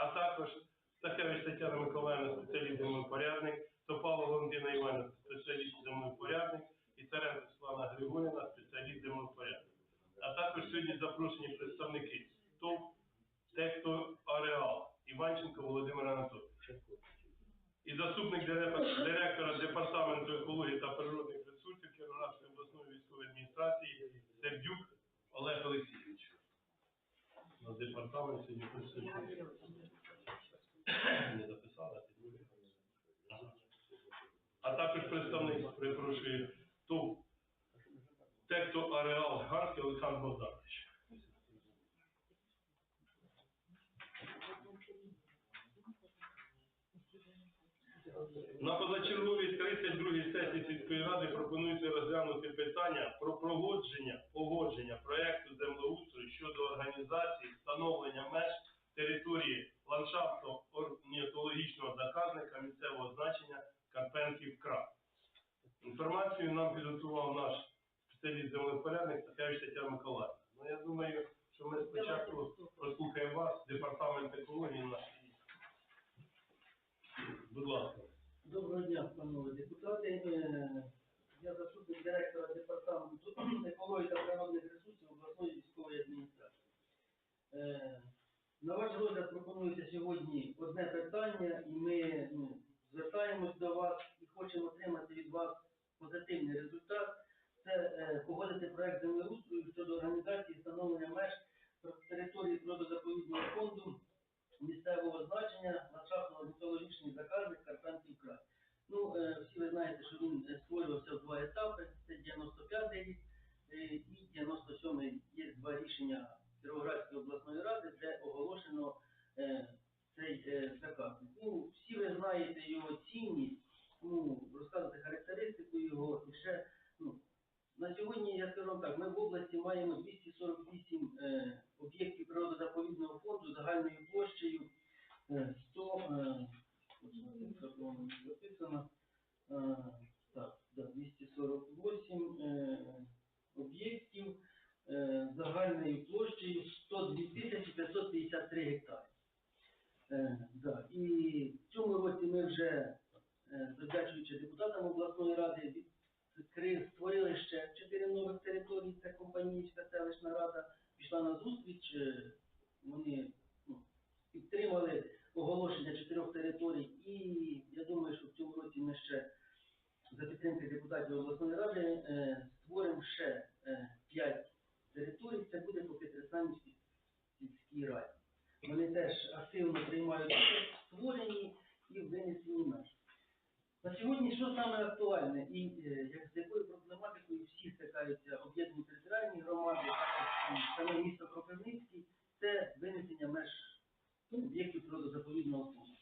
а також Стахевич Тетяна Миколаївна, спеціаліст землепорядник, Топалова Валентина Івановна, спеціаліст землепорядник, і Царенко Світлана Григорівна, спеціаліст землепорядник. А також сьогодні запрошені представники ТОВ Текто Ареал Іванченко Володимир Анатолійович. І заступник директора, департаменту екології та природних ресурсів Кіровоградської обласної військової адміністрації Сердюк Олег Олексійович. На департаменті не присутній. Не другий. А також представник, перепрошую, ТОВ Текто Ареал Гарський Олександр Богданович. На позачерговій 32-й сесії сільської ради пропонується розглянути питання про проводження погодження проекту землеустрою щодо організації встановлення меж території ландшафтно орнітологічного заказника місцевого значення Карпенків край. Інформацію нам підготував наш спеціаліст землепорядник Стахевич Тетяна Миколаївна. Ну, я думаю, що ми спочатку послухаємо вас, департамент екології наш. Будь ласка. Доброго дня, панове депутати. Е, Я заступник директора департаменту екології та природних ресурсів обласної військової адміністрації. На ваш розгляд пропонується сьогодні одне питання, і ми ну, звертаємось до вас і хочемо отримати від вас позитивний результат. Це е, погодити проект землеустрою щодо організації встановлення меж території природозаповідного фонду місцевого значення ландшафтно-орнітологічний заказник Карпенків край. Ну, е, всі ви знаєте, що він створювався в два етапи. Це 95-й рік е, і 97-й є два рішення Кіровоградської обласної ради, де оголошено е, цей е, заказник. Ну, всі ви знаєте його цінність, ну, розказувати характеристику його і ще, ну, на сьогодні, я скажу так, ми в області маємо 248 е, об'єктів природозаповідного фонду загальною площею е, 100, е, не записано, е, так, да, 248 е, об'єктів е, загальною площею 102 553 гектари. Е, і в цьому році ми вже, е, депутатам обласної ради, відкрив, створили ще 4 нових території, це компанійська селищна рада пішла на зустріч, е, вони ну, підтримали оголошення чотирьох територій, і я думаю, що в цьому році ми ще за підтримки депутатів обласної ради е, створимо ще 5 Заготовість це буде по Петрисанівській сільській раді. Вони теж активно приймають участь в і винесені винесенні меж. На сьогодні що саме актуальне і е, як з якою проблематикою всі стикаються об'єднані територіальні громади, саме місто Кропивницький, це винесення меж ну, об'єктів природозаповідного фонду.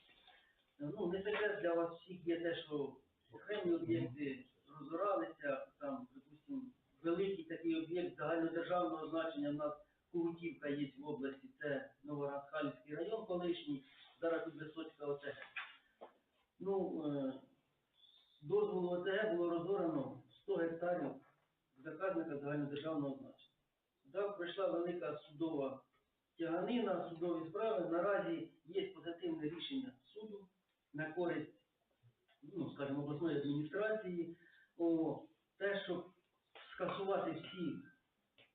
Е, ну, не секрет для вас всіх є те, що окремі об'єкти розоралися, загальнодержавного значення в нас Кугутівка є в області, це Новорадхальський район колишній, зараз тут Висоцька ОТГ. Ну, е, дозволу ОТГ було розорано 100 гектарів заказника загальнодержавного значення. Так, пройшла велика судова тяганина, судові справи. Наразі є позитивне рішення суду на користь, ну, скажімо, обласної адміністрації, о, те, щоб скасувати всі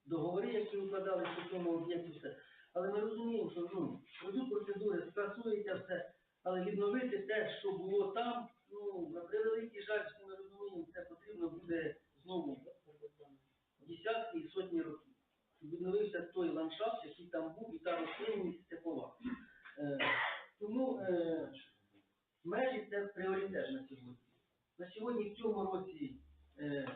договори, які укладали по цьому об'єкту, все. Але ми розуміємо, що ну, пройдуть процедури, скасується все, але відновити те, що було там, ну, на превеликий жаль, всі ми розуміємо, це потрібно буде знову десятки і сотні років. Щоб відновився той ландшафт, який там був, і та рослинність степова. Е, тому е, межі це пріоритет на сьогодні. На сьогодні в цьому році е,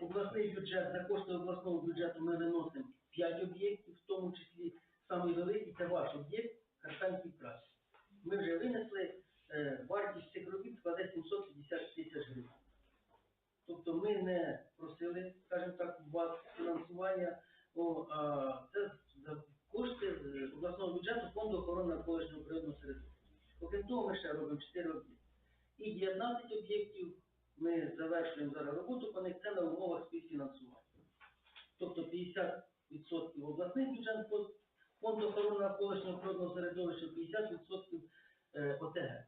обласний бюджет, за кошти обласного бюджету ми виносимо 5 об'єктів, в тому числі самий великий це ваш об'єкт Карпенків край. Ми вже винесли, е, вартість цих робіт складе 750 тисяч гривень. Тобто ми не просили, скажімо так, вас фінансування, о, а це за кошти обласного бюджету фонду охорони навколишнього природного середовища. Окрім того, ми ще робимо 4 об'єкти. І 19 об'єктів ми завершуємо зараз роботу по них, це на умовах співфінансування. Тобто 50% обласний бюджет Фонд охорони навколишнього природного середовища 50% е, ОТГ.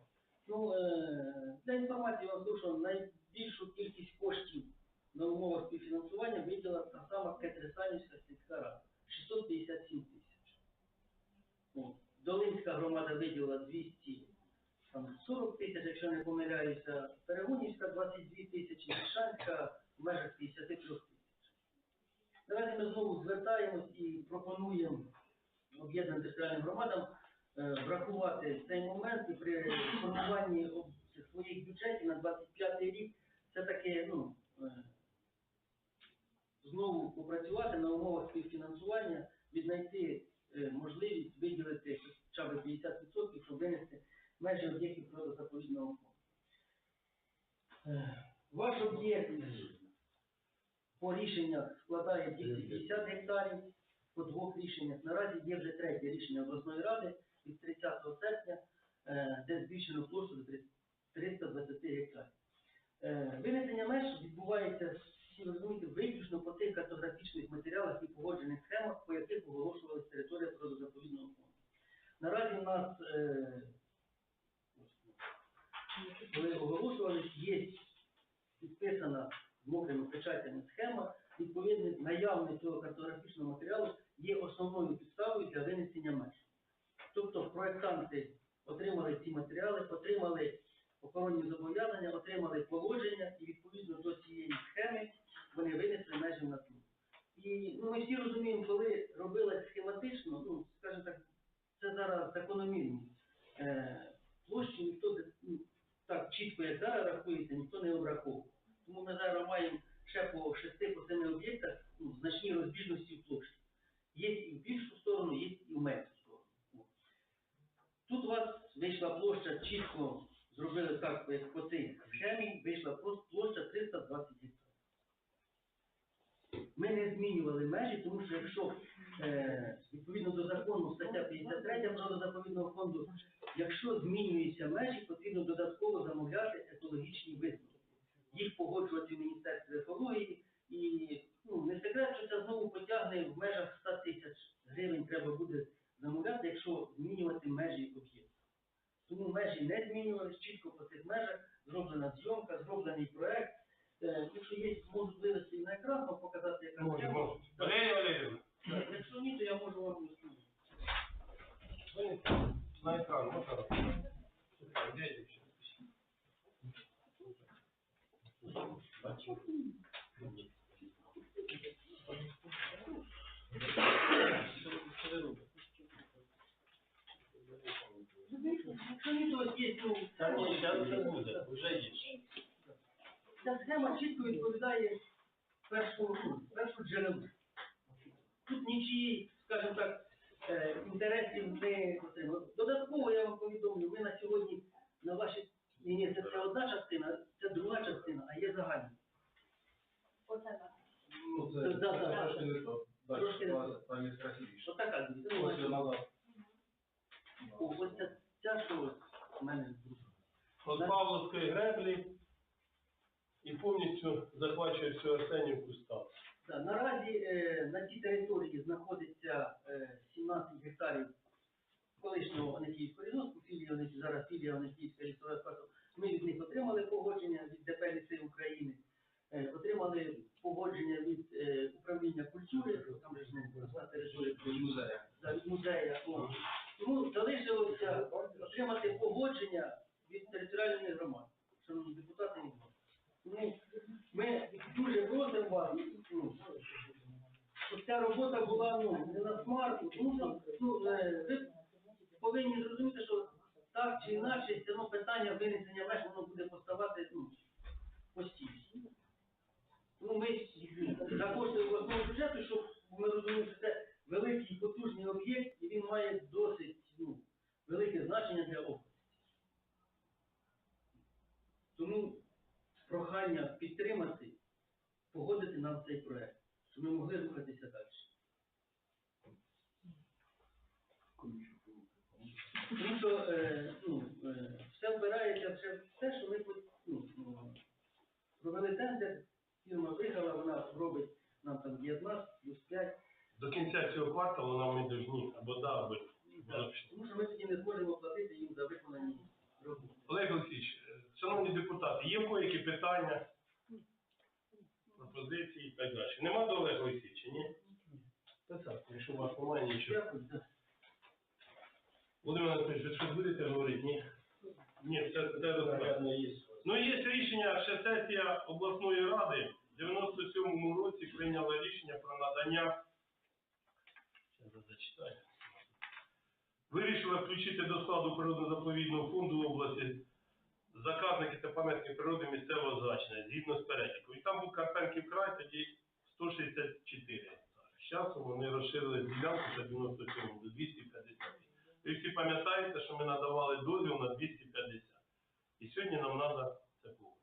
Ну, е, для інформації вам що найбільшу кількість коштів на умовах співфінансування виділа та сама Кетресанівська сільська рада 657 тисяч. Долинська громада виділила 240 тисяч, якщо не помиляюся, Перегонівська 22 тисячі, Мішанська в межах 53 тисяч. Наразі ми знову звертаємось і пропонуємо об'єднаним територіальним громадам е, врахувати цей момент і при формуванні своїх бюджетів на 25 рік це таки, ну, е, знову попрацювати на умовах співфінансування, віднайти е, можливість виділити хоча б 50%, щоб винести межі об'єктів природозаповідного фонду. Е, Ваш об'єкт по рішеннях складає 250 гектарів, по двох рішеннях. Наразі є вже третє рішення обласної ради від 30 серпня, е, де збільшено площу до 320 гектарів. Е, Винесення меж відбувається, всі розумієте, виключно по тих картографічних матеріалах і погоджених схемах, по яких оголошувалась територія природозаповідного фонду. Наразі у нас, е, коли оголошувались, є підписана мокрими печатями схема, відповідно наявність цього картографічного матеріалу є основною підставою для винесення меж. Тобто проектанти отримали ці матеріали, отримали охоронні зобов'язання, отримали положення і відповідно до цієї схеми вони винесли межі на ту. І ну, ми всі розуміємо, коли робилось схематично, ну, скажімо так, це зараз закономірність. Е, площі ніхто ну, так чітко, як зараз рахується, ніхто не обраховував. Тому ми зараз маємо ще по шести по семи об'єктах ну, значні розбіжності в площі. Є і в більшу сторону, є і в меншу сторону. Тут у вас вийшла площа чітко, зробили так, як по цій схемі, вийшла площа 320 гектарів. Ми не змінювали межі, тому що якщо е, відповідно до закону стаття 53 природозаповідного фонду, якщо змінюються межі, потрібно додатково замовляти екологічні висновки. Їх погоджувати в Міністерстві екології і ну, не секрет, що це знову потягне в межах 100 тисяч гривень треба буде замовляти, якщо змінювати межі об'єкту. Тому межі не змінювались, чітко по цих межах зроблена зйомка, зроблений проект. Е, якщо є можливості на екран, вам показати, яка Валерія Валерійовна, Якщо ні, то я можу вам винесіть на екран, є, ну, Та ні, зараз вже буде, вже є. Ця схема чітко відповідає першому, ну, першу джерелу. Тут нічиї, скажімо так, е, інтересів не отримали. Додатково я вам повідомлю, ми на сьогодні на вашій ні, ні, це, це одна частина, це друга частина, а є загальна. Ну, це да, да. трошки не то. Трошки не то. там є красивіше. Що така дивіться, ну, Ось ось, вона ось ця, ця, що у мене. От Павловської греблі і повністю захвачує всю Арсенівку став. Наразі е, на цій території знаходиться е, 17 гектарів колишнього Онекіївського лісгоспу, філія зараз філія Онекіївська лісова спасу. Ми від них отримали погодження від ДП «Ліси України, е, отримали погодження від е, управління культури, там же ж ну, на території від музею. від музею. Тому залишилося отримати погодження від територіальної громади, шановні депутати. Тому ми дуже просимо вас, ну, щоб ця робота була ну, не на смарку, тому що ну, е, ви повинні зрозуміти, що так чи інакше, все одно питання винесення меж, воно буде поставати ну, постійно. Тому ми за кошти бюджету, щоб ми розуміли, що це великий потужний об'єкт, і він має досить ну, велике значення для області. Тому прохання підтримати, погодити нам цей проект, щоб ми могли рухатися далі. Тому що е, ну, е, все вбирається, все, все, що ми ну, е, провели тендер, фірма виграла, вона робить нам там 19 плюс 5. До кінця цього кварталу нам не дожні, або да, або. Тому що ми тоді не зможемо платити їм за виконані роботи. Олег Олексійович, Шановні депутати, є в кого які питання, пропозиції і так далі. Нема до Олега Олексійовича, ні? Та так, якщо у вас немає нічого. Володимир Анатолійович, ви що будете говорити? Ні? Ні, все це розправлено. Ну є рішення, ще сесія обласної ради в 97-му році прийняла рішення про надання. Зачитаю. Вирішила включити до складу природно-заповідного фонду області заказники та пам'ятки природи місцевого значення згідно з переліку. І там був Карпенків край, тоді 164 гектари. З часом вони розширили ділянку до 97 до 250. Ви всі пам'ятаєте, що ми надавали дозвіл на 250. І сьогодні нам треба це погодити.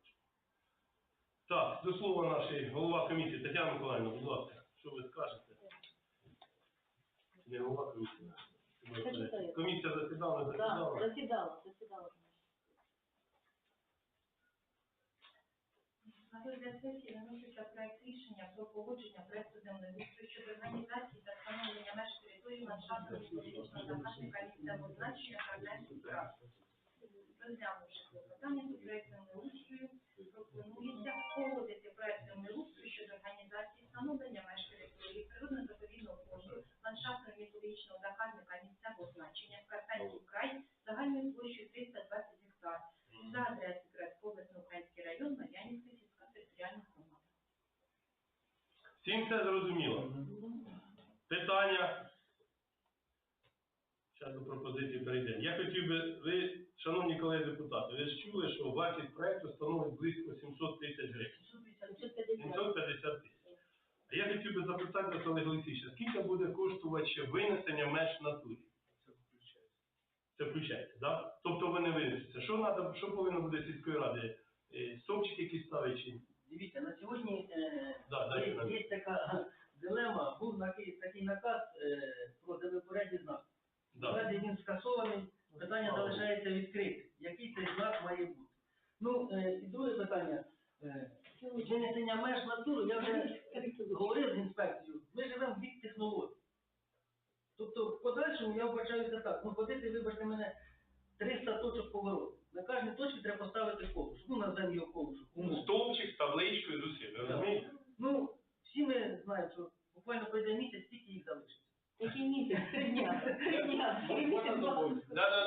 Так, до слова нашої голова комісії Тетяна Миколаївна, будь ласка, що ви скажете? Не голова комісії. Комісія засідала, не Так, засідала? засідала, На розгляд сесії виноситься проект рішення про погодження проекту землеустрою щодо організації та встановлення меж території ландшафтного історичного загашника місцевого значення Карнецький край. Розглянувши клопотання до проект землеустрою, пропонується погодити проект землеустрою щодо організації встановлення меж території природно-заповідного фонду ландшафтного міфологічного заказника місцевого значення Карпенський край загальною площею 320 гектар за адресою Градко, Український район, Мар'янівська сільська територіальна громада. Всім це зрозуміло. Питання. Зараз до пропозиції перейдемо. Я хотів би, ви, шановні колеги депутати, ви ж чули, що вартість проекту становить близько 700 тисяч гривень. 750. 750 тисяч. А я хотів би запитати до Олега Олексійовича, скільки буде коштувати ще винесення меж в натурі? Це включається, Це включається, так? Тобто вони винесуться. Що надо, що повинно буде сільської ради? Е, Стовпчики якісь ставити чи? Дивіться, на сьогодні е, Да, дайте нам. є, така дилема, був такий, такий наказ е, про землепорядні знаки. Да. Наразі він скасований, питання залишається відкритим. Який цей знак має бути? Ну, е, і друге питання. Е, винесення меж натуру, я вже говорив з інспекцією, ми живемо в вік технологій. Тобто, в подальшому я вбачаюся так, ну ходити, вибачте мене, 300 точок повороту. На кожній точці треба поставити колушок. Ну, назвемо його колушок. Ну, Стовпчик з табличкою з усім, ви розумієте? Ну, всі ми знаємо, що буквально пройде місяць, стільки їх залишиться. Який місяць? Три дня. Три дня. Три місяці. Да, да,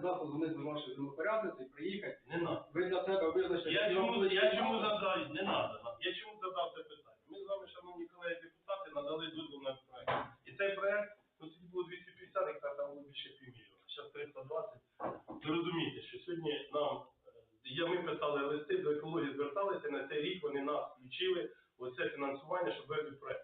20 завтра дзвонити до вашої домопорядниці, приїхати. Не надо. Ви для себе визначите. Я чому, я чому задав, не надо. Я чому задав це питання? Ми з вами, шановні колеги депутати, надали дозвіл на проект. І цей проект, ну тоді було 250, гектар, там було більше півмільйона. Зараз 320. Ви розумієте, що сьогодні нам, е, я, ми писали листи, до екології зверталися, на цей рік вони нас включили, оце фінансування, щоб вийти проект.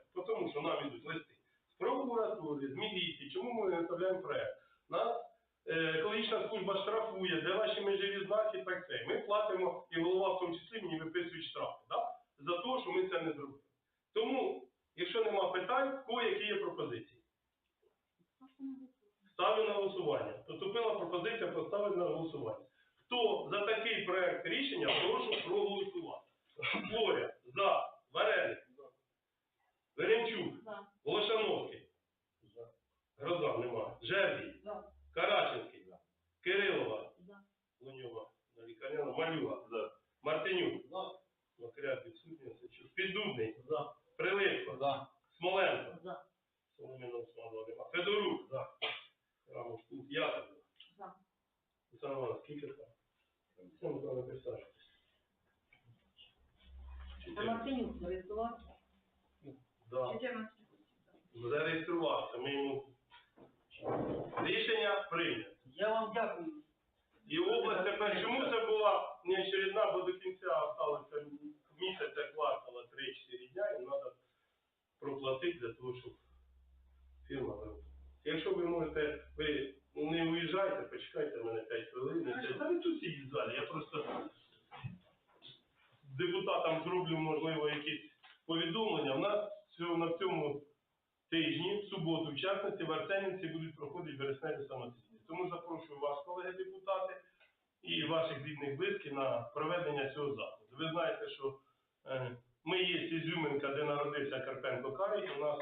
На проведення цього заходу. Ви знаєте, що е, ми є Ізюминка, де народився Карпенко Карий. У нас,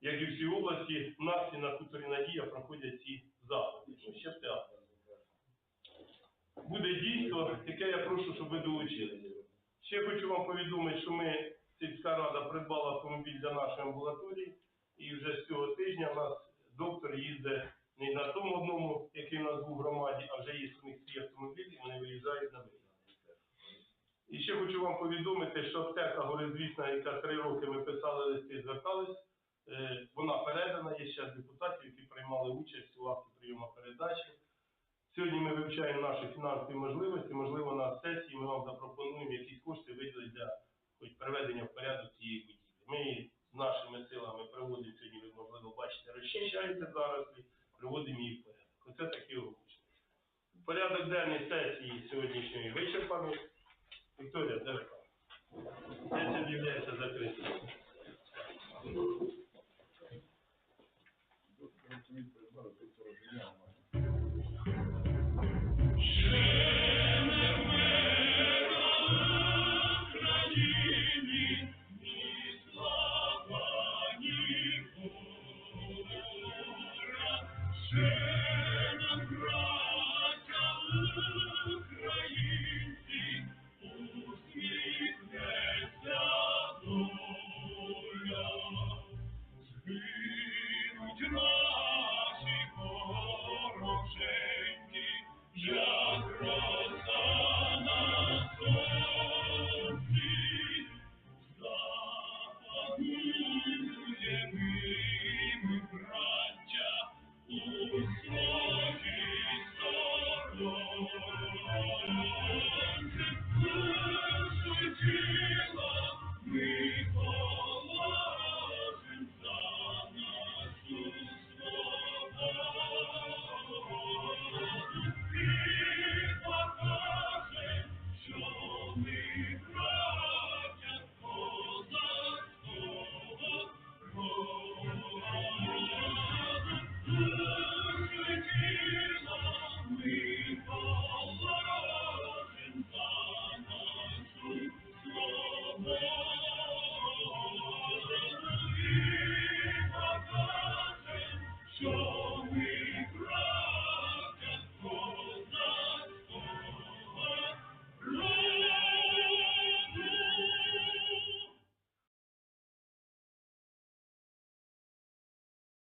як і всій області, в нас і на хуторі Надія проходять ці заходи. Ну, ще в театрі. Буде дійство, яке я прошу, щоб ви долучилися. Ще хочу вам повідомити, що ми, сільська рада, придбала автомобіль для нашої амбулаторії, і вже з цього тижня у нас доктор їздить не на тому одному, який у нас був в громаді, а вже є у них свій автомобіль, і вони виїжджають на виїзд. І ще хочу вам повідомити, що аптека Горизвісна, яка три роки ми писали листи, звертались, е, вона передана, є ще депутатів, які приймали участь у акті прийому передачі. Сьогодні ми вивчаємо наші фінансові можливості, можливо, на сесії ми вам запропонуємо якісь кошти виділити для хоч приведення в порядок цієї будівлі. Ми нашими силами приводимо сьогодні, ви можливо бачите, розчищаєте зарослі, приводимо її в порядок. Оце такі оголошення. Порядок денний сесії сьогоднішньої вичерпаний. Вікторія, де